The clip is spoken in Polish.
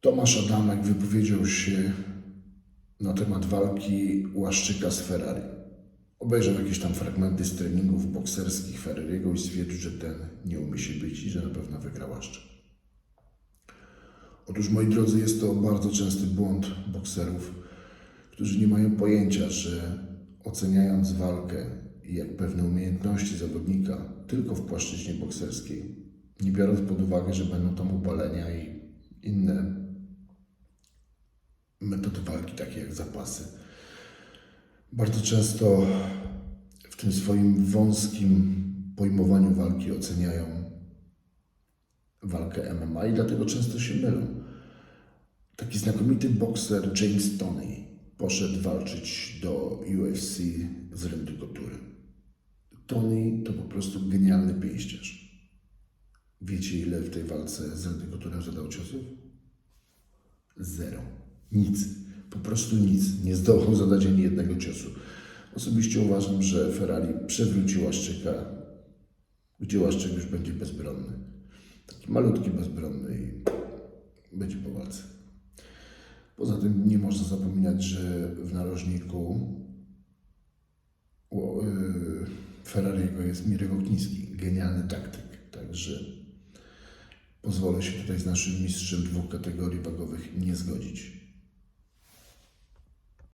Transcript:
Tomasz Adamek wypowiedział się na temat walki Łaszczyka z Ferrari. Obejrzał jakieś tam fragmenty z treningów bokserskich Ferrariego i stwierdził, że ten nie umie się bić i że na pewno wygra Łaszczyk. Otóż, moi drodzy, jest to bardzo częsty błąd bokserów, którzy nie mają pojęcia, że oceniając walkę i jak pewne umiejętności zawodnika tylko w płaszczyźnie bokserskiej, nie biorąc pod uwagę, że będą tam upalenia i inne metody walki, takie jak zapasy, bardzo często w tym swoim wąskim pojmowaniu walki oceniają walkę MMA i dlatego często się mylą. Taki znakomity bokser James Toney poszedł walczyć do UFC z Rendy Couture. Tony to po prostu genialny pięściarz. Wiecie ile w tej walce z Rendy Couture zadał ciosów? Zero. Nic. Po prostu nic. Nie zdołał zadać ani jednego ciosu. Osobiście uważam, że Ferrari przewróci Łaszczyka, gdzie Łaszczyk już będzie bezbronny. Taki malutki, bezbronny i będzie po walce. Poza tym nie można zapominać, że w narożniku yy, Ferrariego jest Mirek Okniński, genialny taktyk. Także pozwolę się tutaj z naszym mistrzem dwóch kategorii wagowych nie zgodzić.